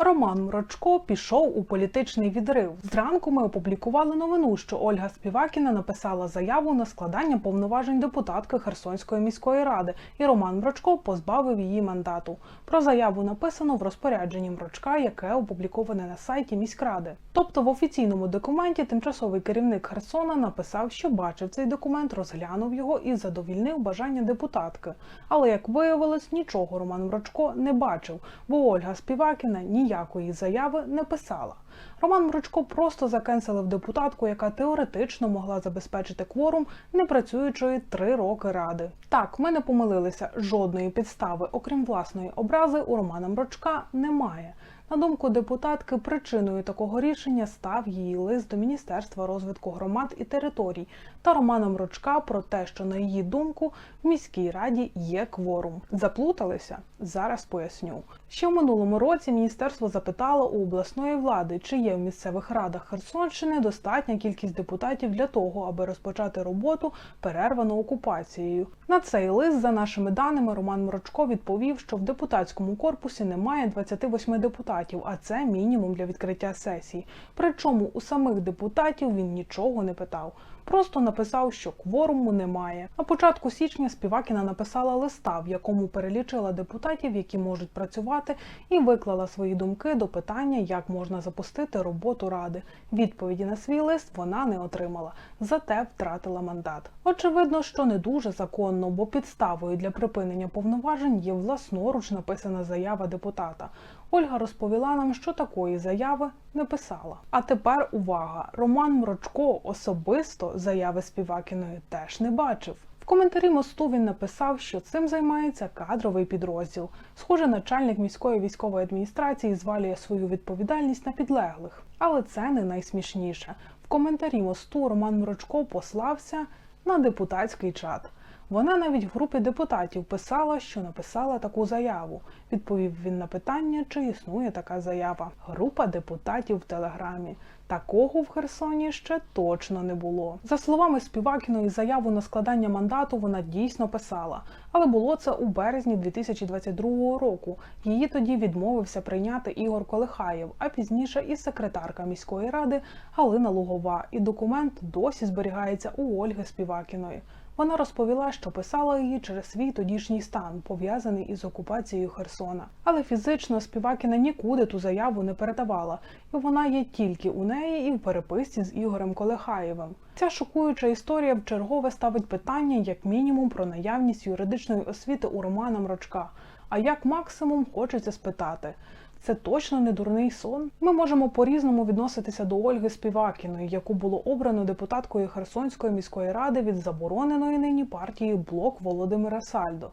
Роман Мрочко пішов у політичний відрив. Зранку ми опублікували новину, що Ольга Співакіна написала заяву на складання повноважень депутатки Херсонської міської ради, і Роман Мрочко позбавив її мандату. Про заяву написано в розпорядженні Мрочка, яке опубліковане на сайті міськради. Тобто в офіційному документі тимчасовий керівник Херсона написав, що бачив цей документ, розглянув його і задовільнив бажання депутатки. Але як виявилось, нічого Роман Мрочко не бачив, бо Ольга Співакіна ніякої заяви не писала. Роман Мручко просто закенселив депутатку, яка теоретично могла забезпечити кворум непрацюючої три роки ради. Так, ми не помилилися. Жодної підстави, окрім власної образи, у Романа Мрочка немає. На думку депутатки, причиною такого рішення став її лист до Міністерства розвитку громад і територій та Романа Мрочка про те, що на її думку в міській раді є кворум. Заплуталися? Зараз поясню. Ще в минулому році міністерство запитало у обласної влади, чи є в місцевих радах Херсонщини достатня кількість депутатів для того, аби розпочати роботу перервану окупацією. На цей лист, за нашими даними, Роман Мрочко відповів, що в депутатському корпусі немає 28 депутатів, а це мінімум для відкриття сесії. Причому у самих депутатів він нічого не питав. Просто написав, що кворуму немає. На початку січня Співакіна написала листа, в якому перелічила депутатів, які можуть працювати, і виклала свої думки до питання, як можна запустити роботу ради. Відповіді на свій лист вона не отримала, зате втратила мандат. Очевидно, що не дуже законно, бо підставою для припинення повноважень є власноруч написана заява депутата. Ольга розповіла нам, що такої заяви не писала. А тепер увага! Роман Мрочко особисто заяви Співакіної теж не бачив. В коментарі мосту він написав, що цим займається кадровий підрозділ. Схоже, начальник міської військової адміністрації звалює свою відповідальність на підлеглих. Але це не найсмішніше. В коментарі мосту Роман Мрочко послався на депутатський чат. Вона навіть в групі депутатів писала, що написала таку заяву. Відповів він на питання, чи існує така заява. Група депутатів в телеграмі. Такого в Херсоні ще точно не було. За словами Співакіної, заяву на складання мандату вона дійсно писала, але було це у березні 2022 року. Її тоді відмовився прийняти Ігор Колихаєв, а пізніше і секретарка міської ради Галина Лугова. І документ досі зберігається у Ольги Співакіної. Вона розповіла, що писала її через свій тодішній стан, пов'язаний із окупацією Херсона. Але фізично Співакіна нікуди ту заяву не передавала, і вона є тільки у неї і в переписці з Ігорем Колехаєвим. Ця шокуюча історія вчергове ставить питання як мінімум про наявність юридичної освіти у Романа Мрочка. А як максимум хочеться спитати. Це точно не дурний сон. Ми можемо по-різному відноситися до Ольги Співакіної, яку було обрано депутаткою Херсонської міської ради від забороненої нині партії Блок Володимира Сальдо.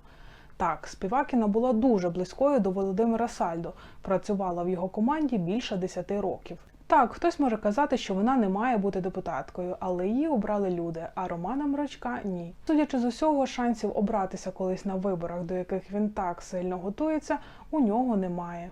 Так, Співакіна була дуже близькою до Володимира Сальдо, працювала в його команді більше 10 років. Так, хтось може казати, що вона не має бути депутаткою, але її обрали люди, а Романа Мрочка ні. Судячи з усього, шансів обратися колись на виборах, до яких він так сильно готується, у нього немає.